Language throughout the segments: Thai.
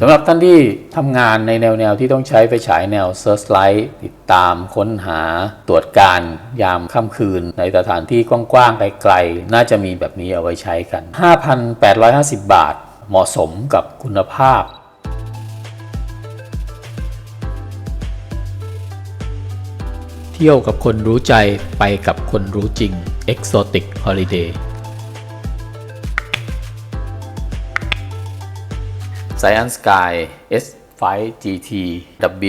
สำหรับท่านที่ทำงานในแนวแนวที่ต้องใช้ไฟฉายแนว Search Light ติดตามค้นหาตรวจการยามค่ำคืน ในสถานที่กว้างๆไกลๆ น่าจะมีแบบนี้เอาไว้ใช้กัน 5,850 บาท เหมาะสมกับคุณภาพเที่ยวกับคนรู้ใจไปกับคนรู้จริง Exotic Holiday Science Sky S5 GT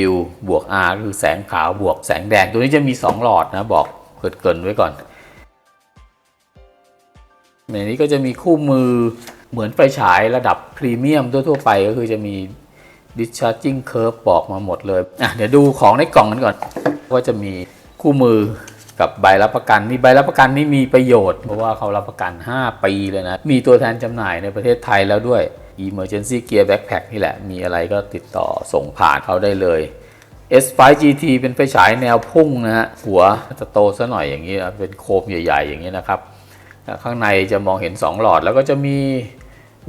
W บวก R ก็คือแสงขาวบวกแสงแดง ตัวนี้จะมี 2 หลอดนะ บอกเกิดเกินไว้ก่อน ในนี้ก็จะมีคู่มือเหมือนไฟฉายระดับพรีเมียมทั่วๆไปก็คือจะมี discharging curve บอกมาหมดเลย อะ เดี๋ยวดูของในกล่องกันก่อน ก็จะมีคู่มือกับใบรับประกันนี่ใบรับประกันนี่มีประโยชน์เพราะว่าเขารับประกัน 5 ปีเลยนะ มีตัวแทนจำหน่ายในประเทศไทยแล้วด้วย Emergency Gear Backpack นี่แหละ มีอะไรก็ติดต่อส่งผ่านเขาได้เลย S5 GT เป็นไฟฉายแนวพุ่งนะฮะ หัวจะโตซะหน่อยอย่างนี้นะเป็นโคมใหญ่ ๆ อย่างนี้นะครับ ข้างในจะมองเห็น 2 หลอด แล้วก็จะมี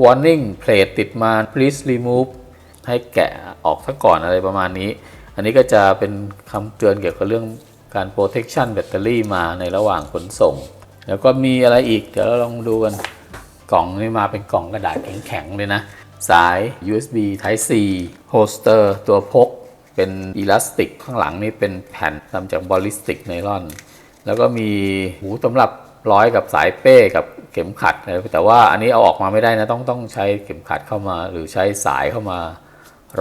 warning plate ติดมา please remove ให้แกะออกซะก่อนอะไรประมาณนี้ อันนี้ก็จะเป็นคำเตือนเกี่ยวกับเรื่องการ protection แบตเตอรี่มาในระหว่างขนส่ง แล้วก็มีอะไรอีก เดี๋ยวเราลองดูกัน กล่องนี่มาเป็นกล่องกระดาษแข็งๆเลยนะ สาย USB Type C โฮสเตอร์ตัวพก เป็นอิลาสติกข้างหลังนี่เป็นแผ่นทำจากบอลิสติกไนลอน แล้วก็มีหูสำหรับร้อยกับสายเป้กับเข็มขัด แต่ว่าอันนี้เอาออกมาไม่ได้นะ ต้องต้องใช้เข็มขัดเข้ามา หรือใช้สายเข้ามา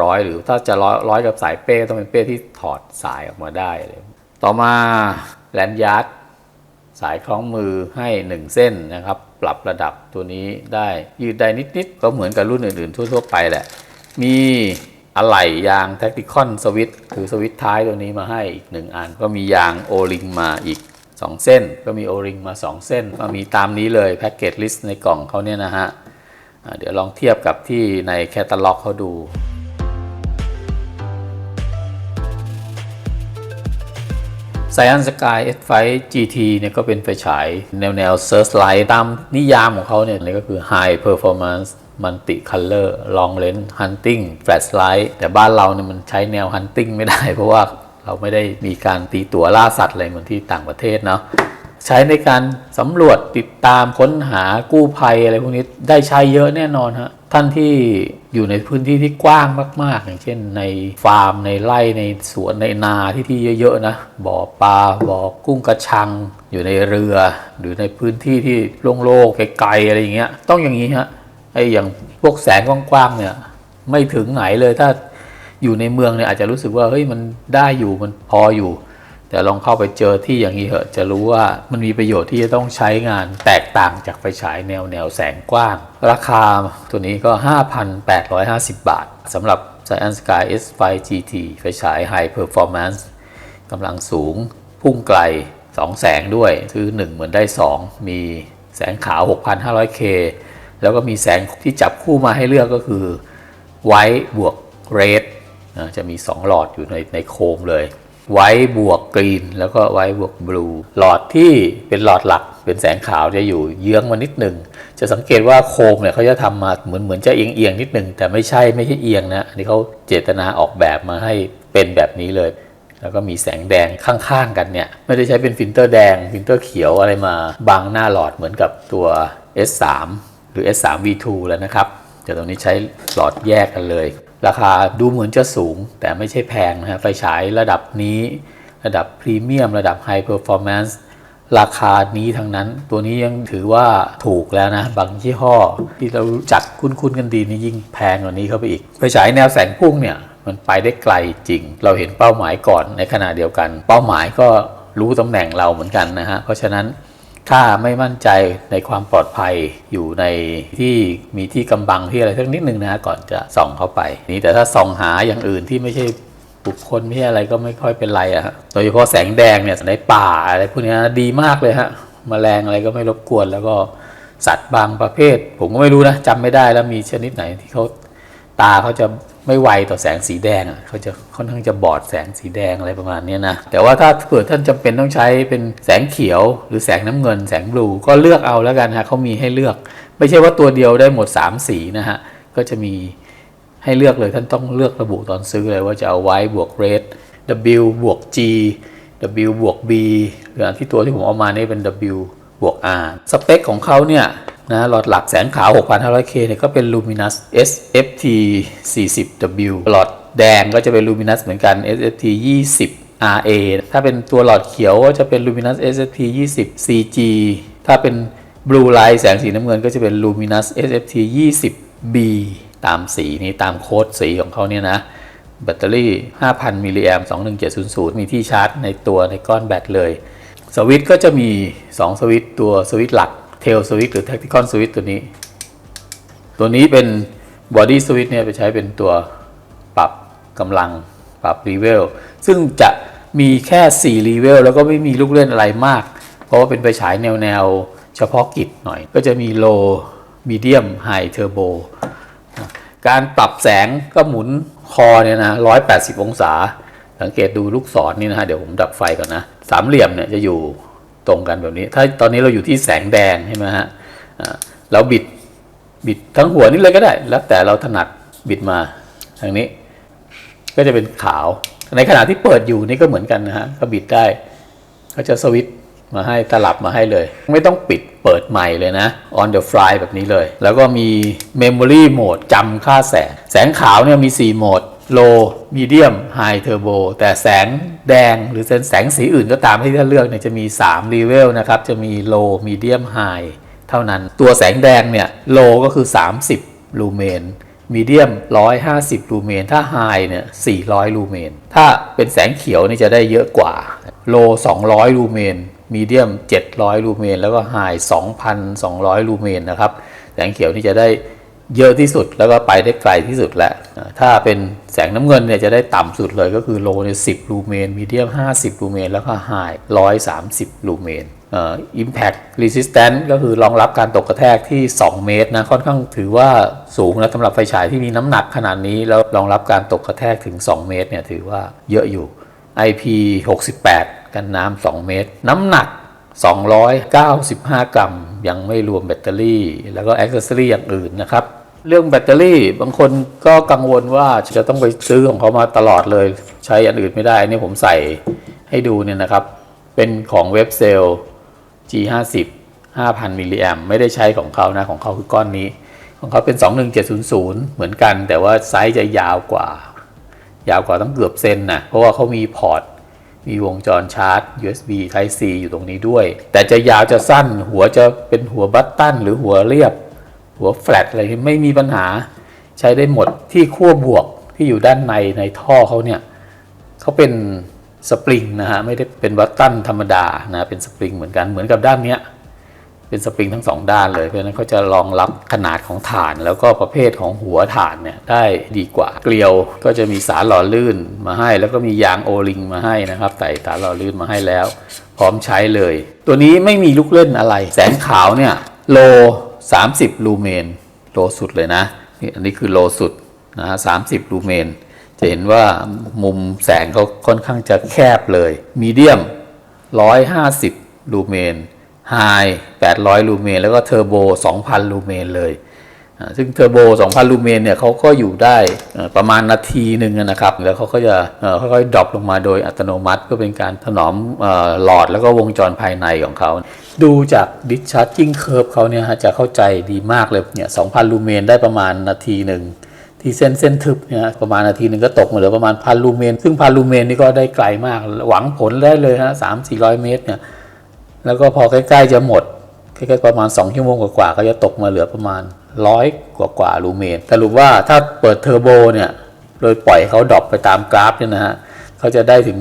ร้อยหรือถ้าจะร้อยร้อยกับสายเป้ต้องเป็นเป้ที่ถอดสายออกมาได้เลยต่อมาแลนยาร์ดสายคล้องมือให้ 1 เส้นนะครับ ปรับระดับตัวนี้ได้ยืดได้นิดๆก็เหมือนกับรุ่นอื่นๆ ทั่ว ๆ ไปแหละ มีอะไหล่ยาง Tacticon Switch คือสวิตท้ายตัวนี้มาให้อีก1อัน ก็มียาง O-ring มาอีก 2 เส้น ก็มี O-ring มา 2 เส้นมามีตามนี้เลยแพ็กเกจลิสต์ในกล่องเขาเนี่ยนะฮะเดี๋ยวลองเทียบกับที่ในแคตตาล็อกเขาดู Science Sky S5 GT เนี่ยก็เป็นไฟฉายแนวแนว Search Light ตามนิยามของเขาเนี่ยนี่ก็คือ High Performance มันติคัลเลอร์ลองเลนส์ฮันติงแฟลชไลท์แต่บ้านเราเนี่ยมันใช้แนวฮันติงไม่ได้ เพราะว่าเราไม่ได้มีการตีตัวล่าสัตว์อะไรเหมือนที่ต่างประเทศเนาะ ใช้ในการสำรวจติดตามค้นหากู้ภัยอะไรพวกนี้ได้ใช้เยอะแน่นอนฮะท่านที่อยู่ในพื้นที่ที่กว้างมาก ๆ อย่างเช่น ในฟาร์มในไร่ในสวนในนาที่ที่เยอะๆนะบ่อปลาบ่อกุ้งกระชัง อยู่ในเรือ หรือในพื้นที่ที่โล่งๆไกลๆอะไรอย่างเงี้ยต้องอย่างนี้ฮะไออย่างพวกแสงกว้างๆเนี่ยไม่ถึงไหนเลยถ้าอยู่ในเมืองเนี่ยอาจจะรู้สึกว่าเฮ้ยมันได้อยู่มันพออยู่ แต่ลองเข้าไปเจอที่อย่างนี้เหอะจะรู้ว่ามันมีประโยชน์ที่จะต้องใช้งานแตกต่างจากไฟฉายแนวแนวแสงกว้าง ราคาตัวนี้ก็ 5,850 บาทสำหรับ Science Sky S5 GT ไฟฉาย High Performance กำลังสูงพุ่งไกล 2 แสงด้วยซื้อ1 เหมือนได้ 2 มีแสงขาว 6,500K แล้วก็มีแสงที่จับคู่มาให้เลือกก็คือ White บวก Red จะมี 2 หลอดอยู่ในในโคมเลย ไว้บวกกรีนแล้วก็ไว้บวกบลูหลอดที่เป็นหลอดหลักเป็นแสงขาวจะอยู่เยื้องมานิดหนึ่งจะสังเกตว่าโคมเนี่ยเขาจะทำมาเหมือนเหมือนจะเอียงเอียงนิดหนึ่งแต่ไม่ใช่ไม่ใช่เอียงนะอันนี้เขาเจตนาออกแบบมาให้เป็นแบบนี้เลย แล้วก็มีแสงแดงข้างๆกันเนี่ยไม่ได้ใช้เป็นฟิลเตอร์แดงฟิลเตอร์เขียวอะไรมาบังหน้าหลอดเหมือนกับตัว S3 หรือ S3 V2 แล้วนะครับ แต่ตรงนี้ใช้หลอดแยกกันเลย ราคาดูเหมือนจะสูง แต่ไม่ใช่แพงนะฮะไฟฉายระดับนี้ระดับพรีเมียมระดับไฮเพอร์ฟอร์แมนซ์ราคานี้ทั้งนั้น ตัวนี้ยังถือว่าถูกแล้วนะ บางยี่ห้อ ที่เราจักคุ้นๆกันดีนี่ยิ่งแพงกว่านี้เข้าไปอีก ไฟฉายแนวแสงพุ่งเนี่ยมันไปได้ไกลจริง เราเห็นเป้าหมายก่อนในขณะเดียวกัน เป้าหมายก็รู้ตำแหน่งเราเหมือนกันนะฮะ เพราะฉะนั้น ถ้าไม่มั่นใจในความปลอดภัยอยู่ในที่มีที่กำบังที่อะไรสักนิดนึงนะก่อนจะส่องเข้าไป นี่แต่ถ้าส่องหาอย่างอื่นที่ไม่ใช่บุคคลไม่ใช่อะไรก็ไม่ค่อยเป็นไรอะฮะโดยเฉพาะแสงแดงเนี่ยในป่าอะไรพวกนี้ดีมากเลยฮะมแมลงอะไรก็ไม่รบกวนแล้วก็สัตว์บางประเภท ผมก็ไม่รู้นะจำไม่ได้แล้วมีชนิดไหนที่เขาตาเขาจะ ไม่ไวต่อแสงสีแดงอะเขาจะค่อนข้างจะบอดแสงสีแดงอะไรประมาณนี้นะแต่ว่าถ้าเกิดท่านจำเป็นต้องใช้เป็นแสงเขียวหรือแสงน้ำเงิน แสงบลูก็เลือกเอาแล้วกันฮะเขามีให้เลือก ไม่ใช่ว่าตัวเดียวได้หมด 3 สีนะฮะก็จะมีให้เลือกเลยท่านต้องเลือกระบุตอนซื้อเลยว่าจะเอาไว้บวก red W บวก G W บวก B หรืออันที่ตัวที่ผมเอามานี่เป็น W บวก R สเปคของเขาเนี่ย นะหลอดหลักแสงขาว 6,500K เนี่ยก็เป็น Luminous SFT 40W หลอดแดงก็จะเป็น Luminous เหมือนกัน SFT 20 RA ถ้าเป็นตัวหลอดเขียวก็จะเป็น Luminous SFT 20 CG ถ้าเป็น Blue Light แสงสีน้ำเงินก็จะเป็น Luminous SFT 20 B ตามสีนี้ตามโค้ดสีของเขาเนี่ยนะแบตเตอรี่ 5,000 มิลลิแอม21700 มีที่ชาร์จในตัวในก้อนแบตเลย สวิตช์ก็จะมี 2 สวิตช์ตัวสวิตช์หลัก เทลสวิตหรือ tactical switch ตัวนี้ ตัวนี้เป็น body switch เนี่ยไปใช้เป็นตัวปรับกำลังปรับรีเวลซึ่งจะมีแค่4รีเวลแล้วก็ไม่มีลูกเล่นอะไรมาก เพราะว่าเป็นไฟฉายแนวแนวเฉพาะกิจหน่อย ก็จะมี low medium high turbo การปรับแสงก็หมุนคอเนี่ยนะ 180 องศา สังเกตดูลูกศรนี่นะฮะ เดี๋ยวผมดับไฟก่อนนะ สามเหลี่ยมเนี่ยจะอยู่ ตรงกันแบบนี้ ถ้าตอนนี้เราอยู่ที่แสงแดงใช่ไหมฮะเราบิดบิดทั้งหัวนี่เลยก็ได้ แล้วแต่เราถนัดบิดมาทางนี้ ก็จะเป็นขาว ในขณะที่เปิดอยู่นี่ก็เหมือนกันนะฮะก็บิดได้เขาจะสวิตช์มาให้ตลับมาให้เลย ไม่ต้องปิดเปิดใหม่เลยนะ on the fly แบบนี้เลย แล้วก็มี memory mode จำค่าแสง แสงขาวเนี่ยมี 4 โหมด low medium high turbo แต่แสงแดงหรือแสงสีอื่นก็ตามที่ท่านเลือกเนี่ยจะมี3 level นะครับ จะมี low medium high เท่านั้น ตัวแสงแดงเนี่ย low ก็คือ 30 ลูเมนมีเดียม 150 ลูเมน ถ้าไฮเนี่ย 400 ลูเมน ถ้าเป็นแสงเขียวนี่จะได้เยอะกว่า โล 200 ลูเมน มีเดียม 700 ลูเมน แล้วก็ไฮ 2,200 ลูเมนนะครับ แสงเขียวนี่จะได้ เยอะที่สุดแล้วก็ไปได้ไกลที่สุดแล้ว ถ้าเป็นแสงน้ำเงินเนี่ยจะได้ต่ำสุดเลยก็คือโลเนี่ย10ลูเมนมีเดียม50ลูเมน แล้วก็ไฮ130ลูเมนอ่อ impact resistant ก็คือรองรับการตกกระแทกที่ 2 เมตรนะค่อนข้างถือว่าสูงนะสำหรับไฟฉายที่มีน้ำหนักขนาดนี้ แล้วรองรับการตกกระแทกถึง 2 เมตรเนี่ยถือว่าเยอะอยู่ IP 68 กันน้ำ2เมตร น้ำหนัก 295 กรัม ยังไม่รวมแบตเตอรี่ แล้วก็อ c เซสซอรี่อย่างอื่นนะครับ เรื่องแบตเตอรี่บางคนก็กังวลว่าจะต้องไปซื้อของเขามาตลอดเลย ใช้อันอื่นไม่ได้ นี่ผมใส่ให้ดูเนี่ยนะครับ เป็นของเว็บเซล G50 5,000มิลลิแอมไม่ได้ใช้ของเขานะ ของเขาคือก้อนนี้ ของเขาเป็น 21700 เหมือนกัน แต่ว่าไซส์จะยาวกว่า ยาวกว่าต้องเกือบเซนนะเพราะว่าเขามีพอร์ต มีวงจรชาร์จ USB Type C อยู่ตรงนี้ด้วย แต่จะยาวจะสั้น หัวจะเป็นหัวบัตตันหรือหัวเรียบ หัวแฟลตอะไรไม่มีปัญหา ใช้ได้หมดที่ขั้วบวกที่อยู่ด้านในในท่อเขาเนี่ยเขาเป็นสปริงนะฮะไม่ได้เป็นบัตตันธรรมดานะเป็นสปริงเหมือนกันเหมือนกับด้านเนี้ย เป็นสปริงทั้งสองด้านเลยเพราะฉะนั้นเขาจะรองรับขนาดของฐาน แล้วก็ประเภทของหัวฐานเนี่ยได้ดีกว่า เกลียวก็จะมีสารหล่อลื่นมาให้ แล้วก็มียางโอลิงมาให้นะครับใส่สารหล่อลื่นมาให้แล้ว พร้อมใช้เลย ตัวนี้ไม่มีลูกเล่นอะไร แสงขาวเนี่ยโล 30 ลูเมนโลสุดเลยนะนี่อันนี้คือโลสุดนะฮะ30ลูเมน จะเห็นว่ามุมแสงเขาค่อนข้างจะแคบเลย มีเดียม 150 ลูเมน ไฮ800 ลูเมนแล้วก็เทอร์โบ 2,000 ลูเมนเลย ซึ่งเทอร์โบ 2,000 ลูเมนเนี่ยเขาก็อยู่ได้ประมาณนาทีหนึ่งนะครับ แล้วเขาก็จะค่อยๆดรอปลงมาโดยอัตโนมัติเพื่อเป็นการถนอมหลอดแล้วก็วงจรภายในของเขา ดูจากดิชาร์จิ่งเคอร์ฟเขาเนี่ยฮะจะเข้าใจดีมากเลยเนี่ย 2,000 ลูเมนได้ประมาณนาทีหนึ่งที่เส้นเส้นทึบเนี่ยประมาณนาทีหนึ่งก็ตกมาเหลือประมาณพันลูเมน ซึ่งพันลูเมนนี่ก็ได้ไกลมากหวังผลได้เลยฮะสามสี่ร้อยเมตรเนี่ย แล้วก็พอใกล้ๆจะหมดใกล้ๆประมาณ 2 ชั่วโมงกว่าๆก็จะตกมาเหลือประมาณร้อยกว่าๆลูเมนสรุปว่าถ้าเปิดเทอร์โบเนี่ยโดยปล่อยเขาดรอปไปตามกราฟเนี่ยนะฮะเขาจะได้ถึง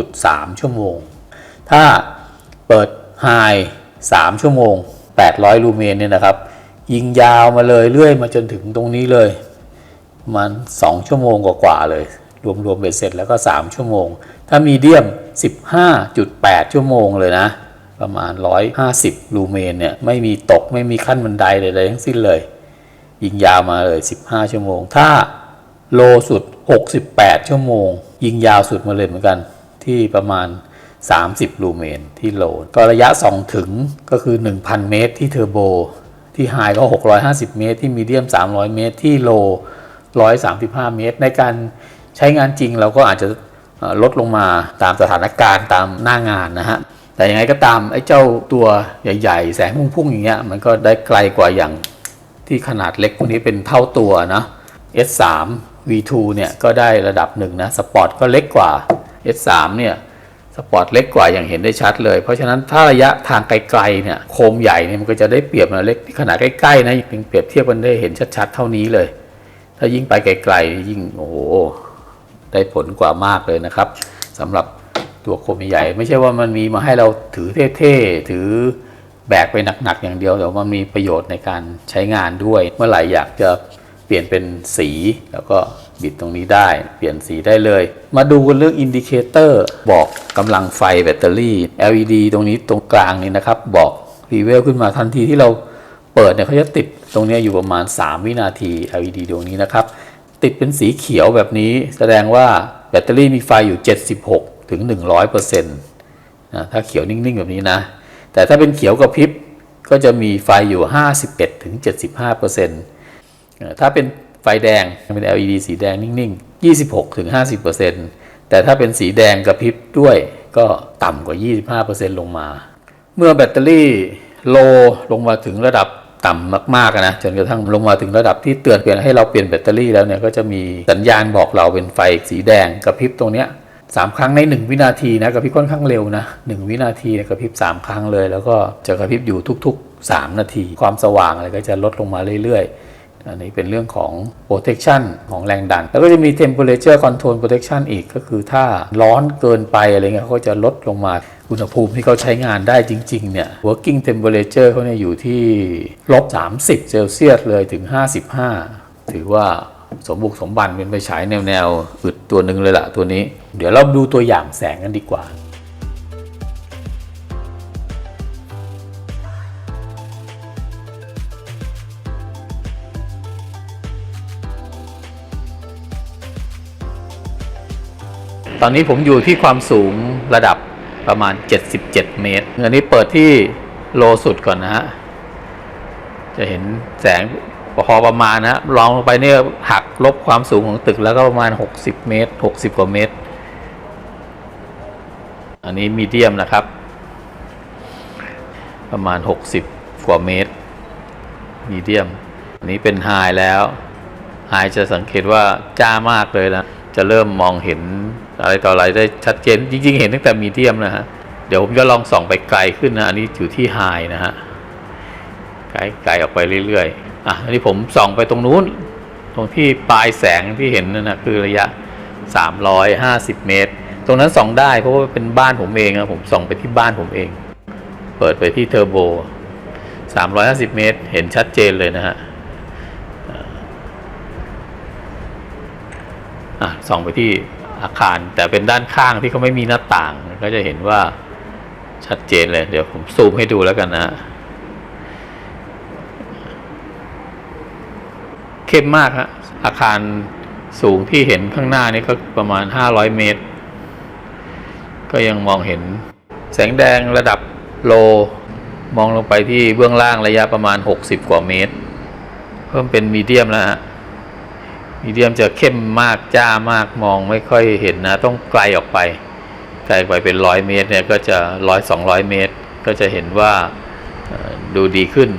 2.3 ชั่วโมง ถ้าเปิดไฮ3ชั่วโมง 800 ลูเมนเนี่ยนะครับ ยิงยาวมาเลยเรื่อยมาจนถึงตรงนี้เลยประมาณ2ชั่วโมงกว่าๆเลย รวมๆเบ็ดเสร็จแล้วก็ 3 ชั่วโมง ถ้ามีเดียม 15.8 ชั่วโมงเลยนะ ประมาณ 150 ลูเมนเนี่ยไม่มีตกไม่มีขั้นบันไดใดๆทั้งสิ้นเลย ยิงยาวมาเลย 15 ชั่วโมง ถ้าโลสุด 68 ชั่วโมง ยิงยาวสุดมาเลยเหมือนกันที่ประมาณ 30 ลูเมนที่โลก็ระยะ 2 ถึงก็คือ 1,000 เมตรที่เทอร์โบ ที่ไฮก็ 650 เมตร ที่มีเดียม 300 เมตร ที่โล 135 เมตร ในการใช้งานจริงเราก็อาจจะลดลงมาตามสถานการณ์ตามหน้างานนะฮะ แต่ยังไงก็ตามไอ้เจ้าตัวใหญ่ ๆ แสงพุ่งๆอย่างเงี้ยมันก็ได้ไกลกว่าอย่างที่ขนาดเล็กพวกนี้เป็นเท่าตัวนะ S3 V2 เนี่ยก็ได้ระดับหนึ่งนะสปอร์ตก็เล็กกว่า S3 เนี่ยสปอร์ตเล็กกว่าอย่างเห็นได้ชัดเลย เพราะฉะนั้นถ้าระยะทางไกลๆเนี่ยโคมใหญ่เนี่ยมันก็จะได้เปรียบนะเล็กขนาดใกล้ๆนะยังเปรียบเทียบกันได้เห็นชัดๆ เท่านี้เลย ถ้ายิ่งไปไกลๆยิ่งโอ้โหได้ผลกว่ามากเลยนะครับสำหรับ ตัวโคมใหญ่ไม่ใช่ว่ามันมีมาให้เราถือเท่ๆถือแบกไปหนักๆอย่างเดียวแต่ว่ามันมีประโยชน์ในการใช้งานด้วย เมื่อไหร่อยากจะเปลี่ยนเป็นสีแล้วก็บิดตรงนี้ได้ เปลี่ยนสีได้เลย มาดูกันเรื่องอินดิเคเตอร์บอกกำลังไฟแบตเตอรี่ LED ตรงนี้ตรงกลางนี้นะครับ บอกรีเวลขึ้นมาทันทีที่เราเปิดเนี่ยเขาจะติดตรงนี้อยู่ประมาณ 3 วินาที LED ดวงนี้นะครับ ติดเป็นสีเขียวแบบนี้ แสดงว่าแบตเตอรี่มีไฟอยู่ 76 ถึง 100%นะถ้าเขียวนิ่ง ๆ แบบนี้นะ แต่ถ้าเป็นเขียวกระพริบก็จะมีไฟอยู่ 51ถึง75%เอ่อถ้าเป็นไฟแดงเป็น LED สีแดงนิ่ง ๆ 26ถึง50%แต่ถ้าเป็นสีแดงกระพริบด้วยก็ต่ำกว่า 25%ลงมา เมื่อแบตเตอรี่โลลงมาถึงระดับต่ำมากๆนะจนกระทั่งลงมาถึงระดับที่เตือนเปลี่ยนให้เราเปลี่ยนแบตเตอรี่แล้วเนี่ยก็จะมีสัญญาณบอกเราเป็นไฟสีแดงกระพริบตรงเนี้ย สามครั้งใน 1 วินาทีนะกระพริบค่อนข้างเร็วนะ1วินาทีกระพริบ3 ครั้งเลย แล้วก็จะกระพริบอยู่ทุก ๆ 3 นาที ความสว่างอะไรก็จะลดลงมาเรื่อยๆ อันนี้เป็นเรื่องของ protection ของแรงดัน แล้วก็จะมี temperature control protection อีกก็คือถ้าร้อนเกินไปอะไรเงี้ยเขาจะลดลงมาอุณหภูมิที่เขาใช้งานได้จริง ๆ เนี่ย working temperature เขาเนี่ยอยู่ที่ลบ30เซลเซียสเลยถึง 55 ถือว่า สมบุกสมบันเป็นไฟฉายแนวแนวๆอึดตัวหนึ่งเลยล่ะตัวนี้ เดี๋ยวเราดูตัวอย่างแสงกันดีกว่าตอนนี้ผมอยู่ที่ความสูงระดับประมาณ 77 เมตร อันนี้เปิดที่โลสุดก่อนนะฮะ จะเห็นแสง พอประมาณนะลองลงไปเนี่ยหักลบความสูงของตึกแล้วก็ประมาณ 60 เมตร 60 กว่าเมตร อันนี้มีเดียมนะครับ ประมาณ 60 กว่าเมตร มีเดียม อันนี้เป็นไฮแล้วไฮจะสังเกตว่าจ้ามากเลยนะ จะเริ่มมองเห็นอะไรต่ออะไรได้ชัดเจน จริง ๆ เห็นตั้งแต่มีเดียมนะฮะ เดี๋ยวผมจะลองส่องไปไกลขึ้นนะ อันนี้อยู่ที่ไฮนะฮะ ไกลไกลออกไปเรื่อยๆ อะอันนี้ผมส่องไปตรงนู้น ตรงที่ปลายแสงที่เห็นนั่นนะคือระยะ 350 เมตร ตรงนั้นส่องได้เพราะว่าเป็นบ้านผมเองนะผมส่องไปที่บ้านผมเอง เปิดไปที่เทอร์โบ 350 เมตร เห็นชัดเจนเลยนะฮะอะส่องไปที่อาคารแต่เป็นด้านข้างที่เขาไม่มีหน้าต่าง ก็จะเห็นว่าชัดเจนเลย เดี๋ยวผมซูมให้ดูแล้วกันนะฮะ เข้มมากฮะอาคารสูงที่เห็นข้างหน้านี่ก็ประมาณ 500 เมตร ก็ยังมองเห็น แสงแดงระดับโล มองลงไปที่เบื้องล่างระยะประมาณ 60 กว่าเมตร เพิ่มเป็นมีเดียมแล้วฮะมีเดียมจะเข้มมากจ้ามากมองไม่ค่อยเห็นนะ ต้องไกลออกไป ไกลไปเป็นร้อยเมตรเนี่ยก็จะร้อยสองร้อยเมตร ก็จะเห็นว่าดูดีขึ้น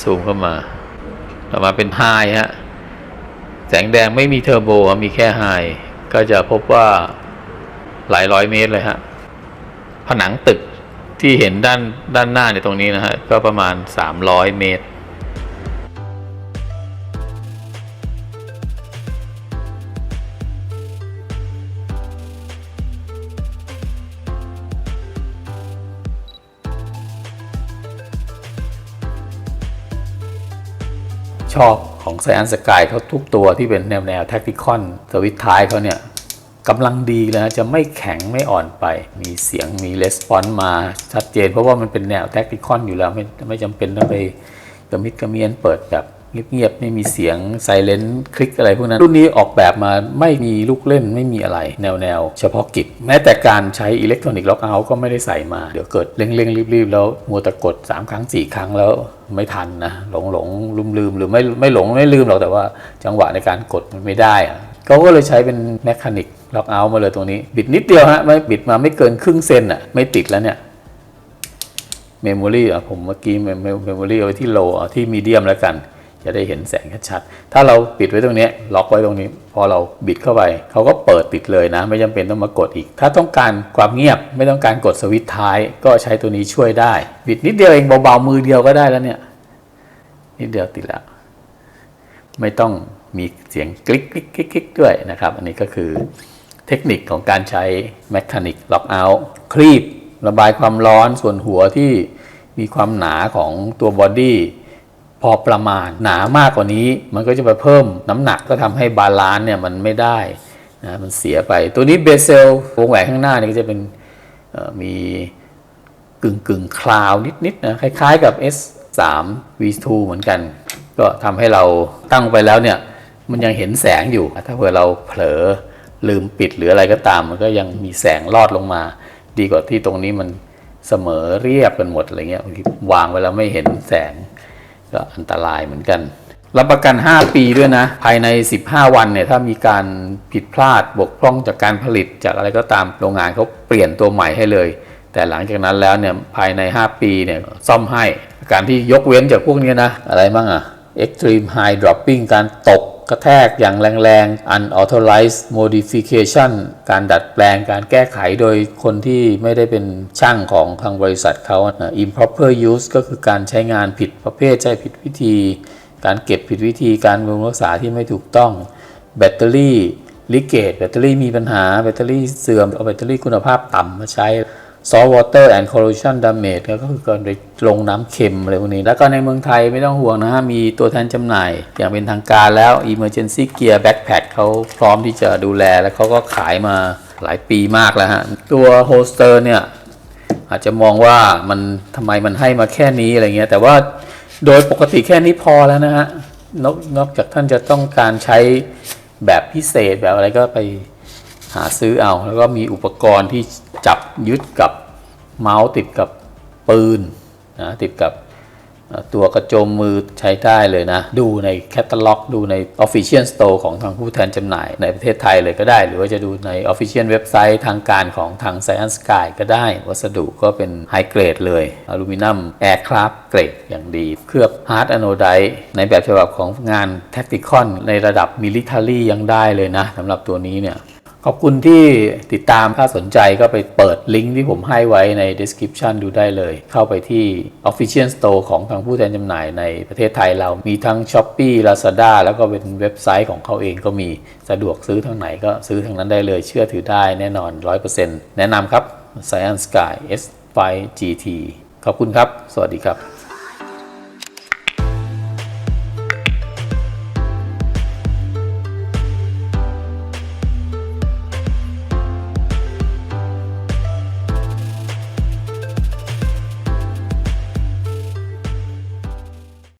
ซูมเข้ามา ต่อมาเป็นไฮฮะแสงแดงไม่มีเทอร์โบมีแค่ไฮก็จะพบว่าหลายร้อยเมตรเลยฮะผนังตึกที่เห็นด้านด้านหน้าในตรงนี้นะฮะก็ประมาณ 300 เมตร ชอบของไซอันสกายเขาทุกตัวที่เป็นแนวแนวแท็กติคอนสวิตท้ายเขาเนี่ยกำลังดีเลยนะจะไม่แข็งไม่อ่อนไป มีเสียงมีレスปอนมาชัดเจน เพราะว่ามันเป็นแนวแท็กติคอนอยู่แล้ว ไม่ไม่จำเป็นต้องไปกระมิดกระเมียนเปิดแบบ เงียบๆไม่มีเสียงไซเลนคลิกอะไรพวกนั้น รุ่นนี้ออกแบบมาไม่มีลูกเล่นไม่มีอะไรแนวแนวๆเฉพาะกิจ แม้แต่การใช้อิเล็กทรอนิกส์ล็อกเอาท์ก็ไม่ได้ใส่มา เดี๋ยวเกิดเร่งๆ รีบๆ แล้วมัวแต่กด 3 ครั้ง 4 ครั้งแล้วไม่ทันนะ หลงหลงลืมลืมหรือไม่ไม่หลงไม่ลืมหรอกแต่ว่าจังหวะในการกดมันไม่ได้อะเขาก็เลยใช้เป็นแมคานิกล็อกเอาท์มาเลยตรงนี้ บิดนิดเดียวฮะไม่บิดมาไม่เกินครึ่งเซนอะไม่ติดแล้วเนี่ยเมมโมรีอะผมเมื่อกี้เมมโมรีเอาไว้ที่โลเอาที่มีเดียมแล้วกัน จะได้เห็นแสงชัดๆถ้าเราปิดไว้ตรงนี้ล็อกไว้ตรงนี้ พอเราบิดเข้าไปเขาก็เปิดติดเลยนะ ไม่จำเป็นต้องมากดอีก ถ้าต้องการความเงียบไม่ต้องการกดสวิตช์ท้าย ก็ใช้ตัวนี้ช่วยได้ บิดนิดเดียวเองเบาๆมือเดียวก็ได้แล้วเนี่ยนิดเดียวติดแล้ว ไม่ต้องมีเสียงคลิกคลิกคลิกคลิกด้วยนะครับ อันนี้ก็คือเทคนิคของการใช้แม h านิกล็อกเอาท์คลีบระบายความร้อนส่วนหัวที่มีความหนาของตัวบอดี้ พอประมาณหนามากกว่านี้ มันก็จะไปเพิ่มน้ำหนักก็ทำให้บาลานซ์เนี่ยมันไม่ได้นะมันเสียไปตัวนี้เบเซลวงแหวนข้างหน้านี่ก็จะเป็นมีกึ่งกึ่งคลาวนิดๆนะคล้ายๆกับ S3 V2 เหมือนกัน ก็ทำให้เราตั้งไปแล้วเนี่ยมันยังเห็นแสงอยู่ ถ้าเผื่อเราเผลอลืมปิดหรืออะไรก็ตาม มันก็ยังมีแสงลอดลงมา ดีกว่าที่ตรงนี้มันเสมอเรียบกันหมดอะไรเงี้ยบางทีวางไว้แล้วไม่เห็นแสง ก็อันตรายเหมือนกัน รับประกัน 5 ปีด้วยนะ ภายใน 15 วันเนี่ยถ้ามีการผิดพลาดบกพร่องจากการผลิตจากอะไรก็ตามโรงงานเขาเปลี่ยนตัวใหม่ให้เลย แต่หลังจากนั้นแล้วเนี่ยภายใน 5 ปีเนี่ยซ่อมให้การที่ยกเว้นจากพวกนี้นะอะไรบ้างอะ extreme high dropping การตกกระแทกอย่างแรง ๆ unauthorized modification การดัดแปลงการแก้ไขโดยคนที่ไม่ได้เป็นช่างของทางบริษัทเขานะ improper use ก็คือการใช้งานผิดประเภทใช้ผิดวิธี การเก็บผิดวิธีการบำรุงรักษาที่ไม่ถูกต้อง แบตเตอรี่ลิเกตแบตเตอรี่มีปัญหา แบตเตอรี่เสื่อมเอาแบตเตอรี่คุณภาพต่ำมาใช้ salt water and corrosion damage ก็คือการไปลงน้ำเค็มอะไรพวกนี้ แล้วก็ในเมืองไทยไม่ต้องห่วงนะฮะ มีตัวแทนจำหน่าย อย่างเป็นทางการแล้ว emergency gear backpack เขาพร้อมที่จะดูแล แล้วเขาก็ขายมาหลายปีมากแล้วฮะ ตัวโฮสเตอร์เนี่ย อาจจะมองว่ามันทำไมมันให้มาแค่นี้อะไรเงี้ย แต่ว่าโดยปกติแค่นี้พอแล้วนะฮะนอกนอกจากท่านจะต้องการใช้แบบพิเศษแบบอะไรก็ไป หาซื้อเอา แล้วก็มีอุปกรณ์ที่จับยึดกับเมาส์ติดกับปืนนะติดกับตัวกระโจมมือใช้ได้เลยนะ ดูในแคตตาล็อก ดูใน Official Store ของทางผู้แทนจำหน่ายในประเทศไทยเลยก็ได้ หรือว่าจะดูใน Official เว็บไซต์ทางการของทาง Science Sky ก็ได้ วัสดุก็เป็นไฮเกรดเลยอลูมิเนียมแอร์คราฟเกรดอย่างดี เคลือบฮาร์ดอโนไดในแบบฉบับของงาน Tacticon ในระดับ Military ยังได้เลยนะสำหรับตัวนี้เนี่ย ขอบคุณที่ติดตามถ้าสนใจก็ไปเปิดลิงก์ที่ผมให้ไว้ใน description ดูได้เลย เข้าไปที่ Official Store ของทางผู้แทนจำหน่ายในประเทศไทยเรามีทั้ง Shopee Lazada แล้วก็เป็นเว็บไซต์ของเขาเองก็มีสะดวกซื้อทางไหนก็ซื้อทางนั้นได้เลย เชื่อถือได้แน่นอน 100%แนะนำครับ Science Sky S5 GT ขอบคุณครับ สวัสดีครับ